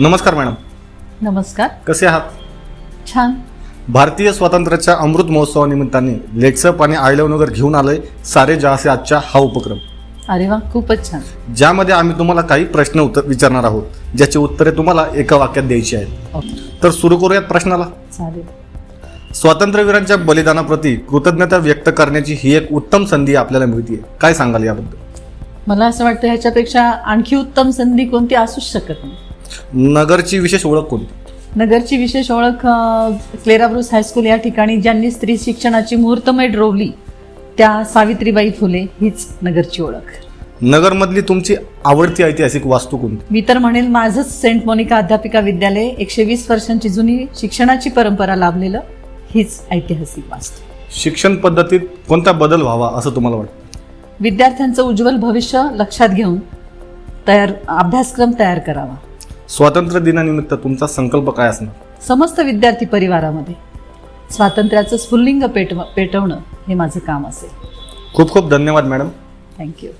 नमस्कार मॅडम. नमस्कार. कसे आहात? छान. भारतीय स्वातंत्र्याच्या अमृत महोत्सवानिमित्ताने लेट्सअप आणि आयलवनगर घेऊन आलोय सारे जहासे आजच्या हा उपक्रम. अरे वा खूपच छान. ज्यामध्ये आम्ही तुम्हाला काही प्रश्न उत्तर विचारणार आहोत ज्याची उत्तरे तुम्हाला एका वाक्यात द्यायची आहेत. ओके. तर सुरू करूयात प्रश्नाला. चालेल. स्वातंत्र्यवीरांच्या बलिदानाप्रती कृतज्ञता व्यक्त करण्याची ही एक उत्तम संधी आपल्याला मिळते काय सांगाल याबद्दल? मला असं वाटतं ह्याच्यापेक्षा आणखी उत्तम संधी कोणती असूच शकत नाही. नगरची विशेष ओळख कोणती? नगरची विशेष ओळख अं, क्लेराब्रुस हायस्कूल या ठिकाणी ज्यांनी स्त्री शिक्षणाची मुहूर्तमेढ रोवली त्या सावित्रीबाई फुले हीच नगरची ओळख. नगरमधली तुमची आवडती ऐतिहासिक वास्तू कोणती? मी तर म्हणेल माझंच सेंट मोनिका अध्यापिका विद्यालय एकशे वीस वर्षांची जुनी शिक्षणाची परंपरा लाभलेलं हीच ऐतिहासिक वास्तू. शिक्षण पद्धतीत कोणता बदल व्हावा असं तुम्हाला वाटतं? विद्यार्थ्यांचं उज्ज्वल भविष्य लक्षात घेऊन तयार अभ्यासक्रम तयार करावा. स्वातंत्र्य दिनानिमित्त तुमचा संकल्प काय असणार? समस्त विद्यार्थी परिवारामध्ये स्वातंत्र्याचं स्फुल्लिंग पेटव पेटवणं हे माझं काम असेल. खूप खूप धन्यवाद मॅडम. थँक्यू